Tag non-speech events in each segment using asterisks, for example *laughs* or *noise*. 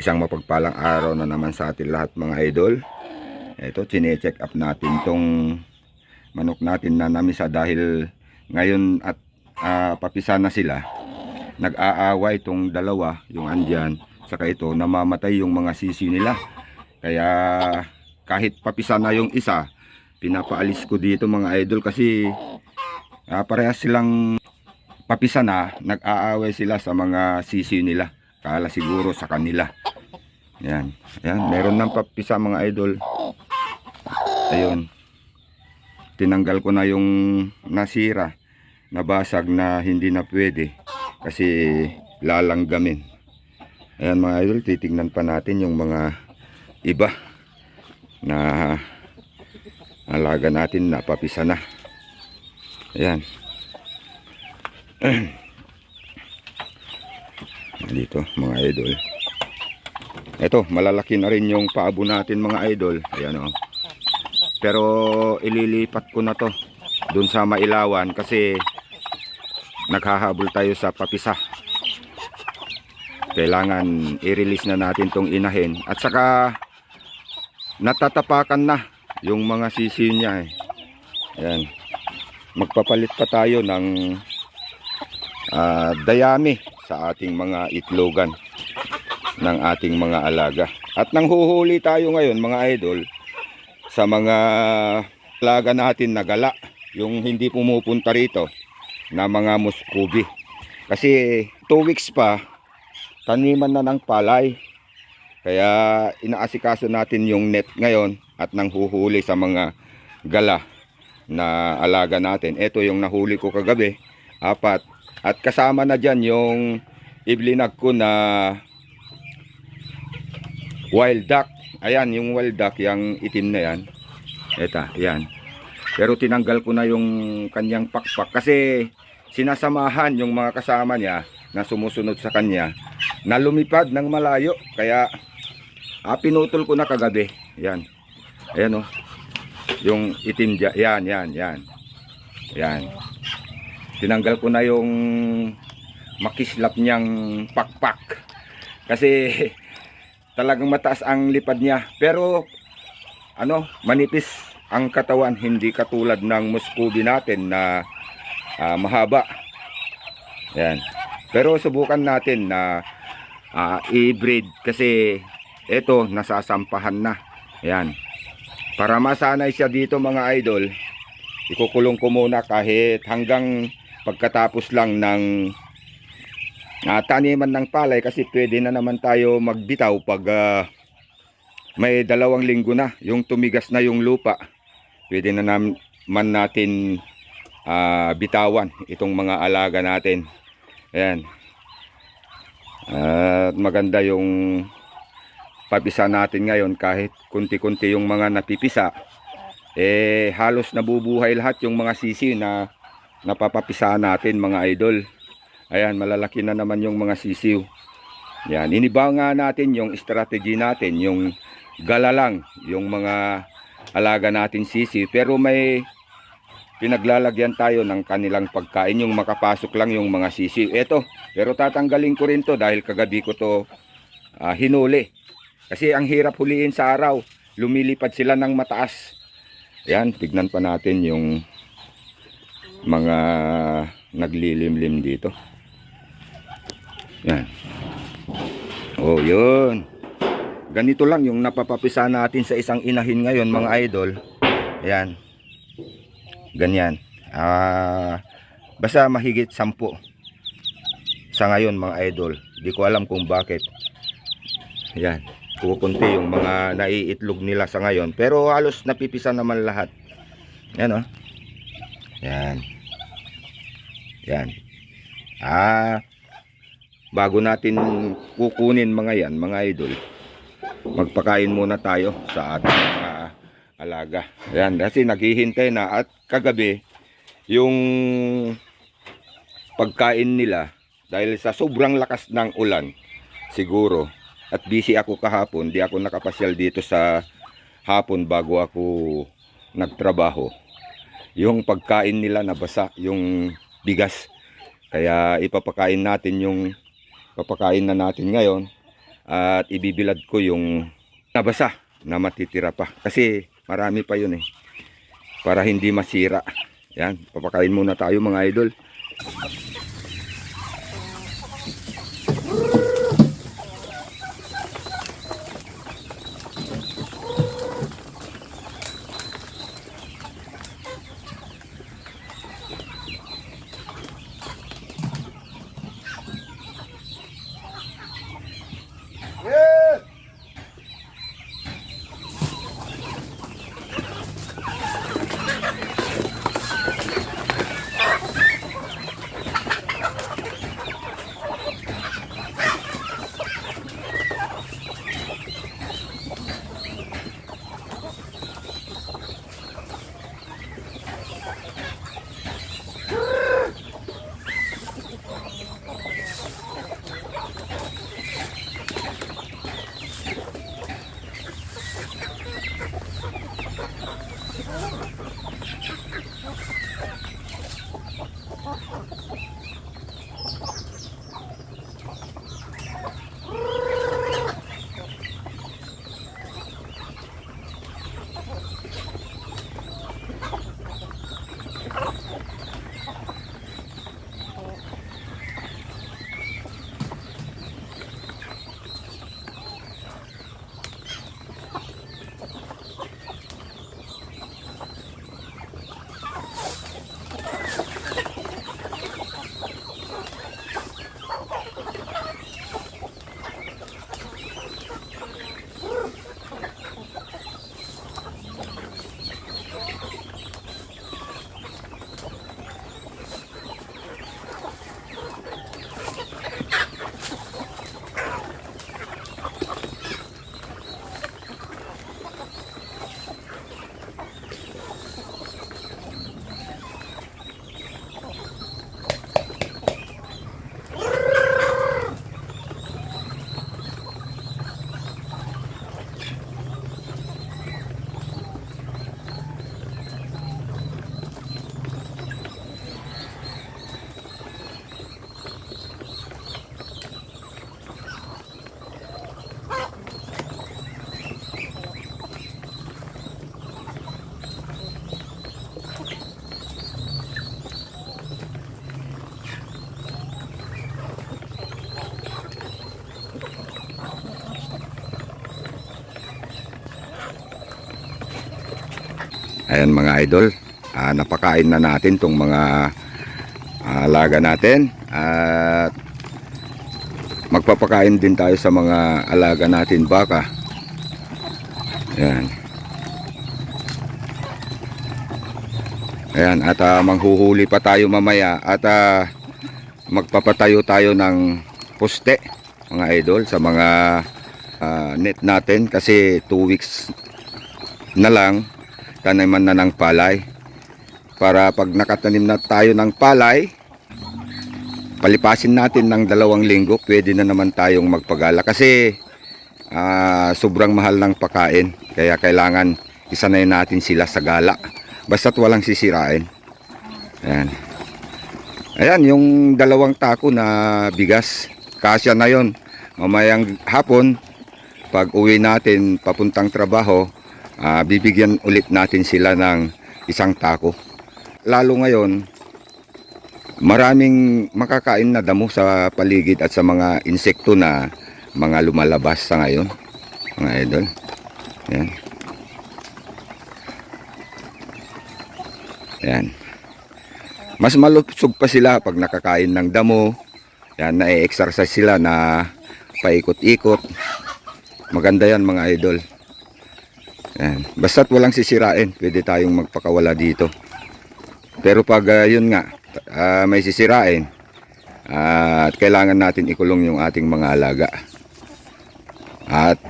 Isang mapagpalang araw na naman sa atin lahat mga idol. Ito, chine-check up natin tong manok natin na namisa dahil ngayon at ah, papisa na sila. Nag-aaway itong dalawa, yung andyan, saka ito, namamatay yung mga sisi nila. Kaya kahit papisa na yung isa, pinapaalis ko dito mga idol kasi ah, parehas silang papisa na, nag-aaway sila sa mga sisi nila. Kala siguro sa kanila. Yan. Yan. Meron ng papisa mga idol. Ayun. Tinanggal ko na yung nasira. Nabasag na hindi na pwede. Kasi lalanggamin. Ayan mga idol. Titignan pa natin yung mga iba na alaga natin na papisa na. Ayan. *clears throat* Dito mga idol. Ito, malalaki na rin yung paabo natin mga idol. Ayan o. Pero ililipat ko na to dun sa Mailawan kasi naghahabol tayo sa papisa. Kailangan i-release na natin tong inahin. At saka natatapakan na yung mga sisi niya eh. Ayan. Magpapalit pa tayo ng ah, dayami sa ating mga itlogan ng ating mga alaga. At nang huhuli tayo ngayon mga idol sa mga alaga natin na gala, yung hindi pumupunta rito na mga muskubi. Kasi 2 weeks pa, taniman na ng palay. Kaya inaasikaso natin yung net ngayon at nang huhuli sa mga gala na alaga natin. Ito yung nahuli ko kagabi, apat. At kasama na dyan yung iblinag ko na wild duck. Ayan, yung wild duck, yung itim na yan. Eta, yan. Pero tinanggal ko na yung kanyang pakpak kasi sinasamahan yung mga kasama niya na sumusunod sa kanya na lumipad ng malayo. Kaya ah, pinutol ko na kagabi. Yan. Ayan oh. Yung itim dyan. Yan, yan, yan. Yan. Tinanggal ko na yung makislap niyang pakpak. Kasi *laughs* talagang mataas ang lipad niya. Pero ano, manipis ang katawan, hindi katulad ng muskubi natin na ah, mahaba. Yan. Pero subukan natin na ah, i-breed kasi ito nasasampahan na. Yan. Para masanay siya dito mga idol, ikukulong ko muna kahit hanggang pagkatapos lang ng ah, taniman ng palay kasi pwede na naman tayo magbitaw pag ah, may dalawang linggo na yung tumigas na yung lupa. Pwede na naman natin ah, bitawan itong mga alaga natin. Ayan. At maganda yung papisa natin ngayon kahit kunti-kunti yung mga napipisa. Eh halos nabubuhay lahat yung mga sisi na napapapisa natin mga idol. Ayan malalaki na naman yung mga sisiw. Yan iniba nga natin yung strategy natin yung gala yung mga alaga natin sisi pero may pinaglalagyan tayo ng kanilang pagkain yung makapasok lang yung mga sisi eto pero tatanggalin ko rin to dahil kagabi ko to ah, hinuli. Kasi ang hirap huliin sa araw. Lumilipad sila ng mataas. Yan tignan pa natin yung mga naglilimlim dito. Yan. Oh yun. Ganito lang yung napapapisa natin sa isang inahin ngayon mga idol. Ayan ganyan. Ah basta mahigit sampu sa ngayon mga idol. Di ko alam kung bakit. Ayan kukunti yung mga naiitlog nila sa ngayon. Pero halos napipisa naman lahat. Yan oh yan yan ah bago natin kukunin mga yan mga idol magpakain muna tayo sa ating mga alaga. Ayan, kasi naghihintay na at kagabi yung pagkain nila dahil sa sobrang lakas ng ulan siguro at busy ako kahapon, di ako nakapasyal dito sa hapon bago ako nagtrabaho. Yung pagkain nila nabasa, yung bigas. Kaya ipapakain natin yung papakain na natin ngayon At ibibilad ko yung nabasa na matitira pa. Kasi marami pa yun eh. Para hindi masira. Yan, papakain muna tayo mga idol. Ayan mga idol, ah, napakain na natin tong mga ah, alaga natin at magpapakain din tayo sa mga alaga natin baka. Ayan. Ayan, at ah, manghuhuli pa tayo mamaya at ah, magpapatayo tayo ng poste mga idol sa mga ah, net natin kasi 2 weeks na lang taniman na ng palay. Para pag nakatanim na tayo ng palay palipasin natin ng dalawang linggo pwede na naman tayong magpagala. Kasi ah, sobrang mahal ng pakain. Kaya kailangan isanay natin sila sa gala. Basta't walang sisirain. Ayan. Ayan yung dalawang tako na bigas. Kasya na yon mamayang hapon pag uwi natin papuntang trabaho ah, bibigyan ulit natin sila ng isang tako. Lalo ngayon, maraming makakain na damo sa paligid at sa mga insekto na mga lumalabas sa ngayon. Mga idol. Yan. Yan. Mas malusog pa sila pag nakakain ng damo. Yan, na-exercise sila na paikot-ikot. Maganda yan mga idol. Yan. Basta't walang sisirain, pwede tayong magpakawala dito. Pero pag ah, yun nga, ah, may sisirain, at kailangan natin ikulong yung ating mga alaga. At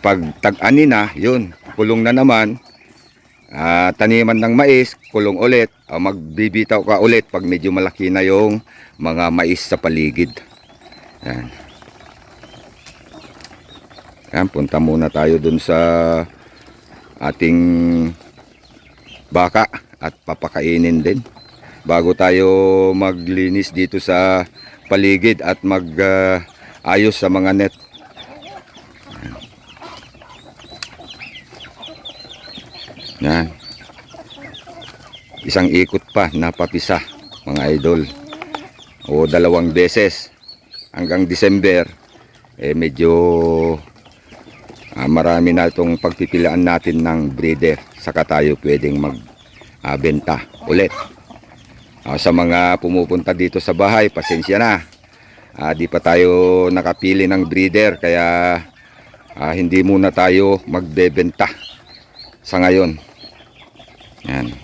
pag tag-ani na, yun, kulong na naman, ah, taniman ng mais, kulong ulit, ah, magbibitaw ka ulit pag medyo malaki na yung mga mais sa paligid. Yan. Yan, punta muna tayo dun sa ating baka at papakainin din. Bago tayo maglinis dito sa paligid at mag uh, ayos sa mga net. Yan. Isang ikot pa na napapisa mga idol. O dalawang beses hanggang December eh medyo ah, marami na itong pagpipilian natin ng breeder saka tayo pwedeng mag ah, benta ulit. Ah, sa mga pumupunta dito sa bahay, pasensya na. Ah, di pa tayo nakapili ng breeder kaya ah, hindi muna tayo magbebenta sa ngayon. Yan.